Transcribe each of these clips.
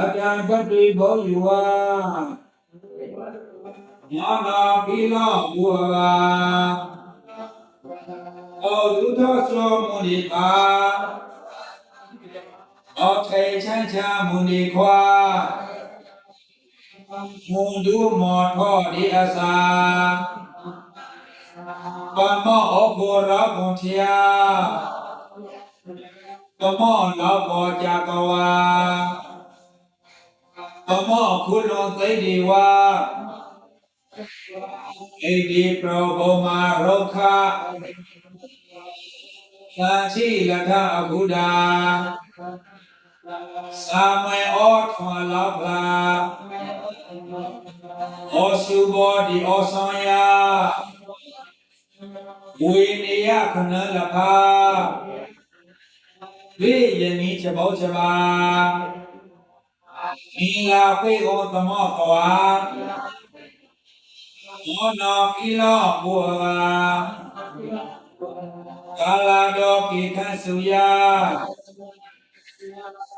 အတံပတိဘောယဝညာနာကိလောဘူဝါဩဒုသောသောမုန်ဒီပါဩထေချမ်းချမ်းမုန်ဒီခွာမုန်ဒုမောထောဒီအစာပမောဩဘောရဘုံထယာပမောနောဘောကြကဝါ အမောခုလောသိတိဝါဣတိပရောဘောမာရောခသာချိလထအခုဒာသာမေဩထွန်လောက်ပါဩစုဘောဒီဩဆောင်ယာဝေနေယခဏလဖာဝိယနီချက်ဘောချက်ပါ မင်္ဂလာဖေဩသမောကွာမောနောကိလောဘောဝါကာလာတော်ကိထဆုယ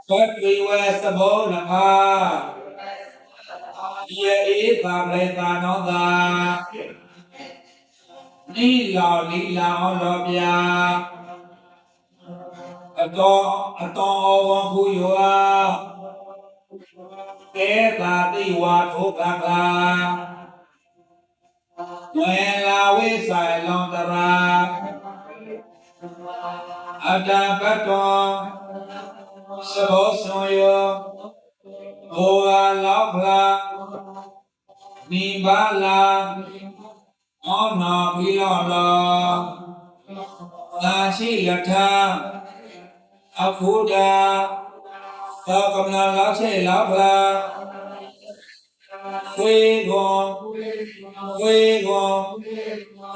ပတိဝေသဘောနဖာယေဧပါရေတာနောသာနိလောလီလာဟောတော်ဗျာအတော်အတော်အဝံခုယော ကေသာတိဝါထုကကလာဝေလာဝိဆိုင်လောင်တရာအတ္တပတ္တောသဘောဆောင်ယောဘောဝါလောက်ဖလာနိဘာလာအောနာဘီလောလာသာရှိယထာအခုဒာ သောကမနာလောက်ချေလောက်ဖလားခွေကောခွေကော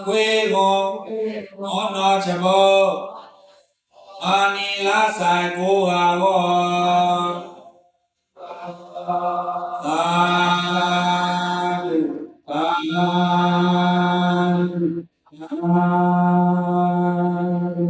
ခွေကောအောနာချဘောအာနီလာဆိုင်ကိုဟာဝောသာသာသာ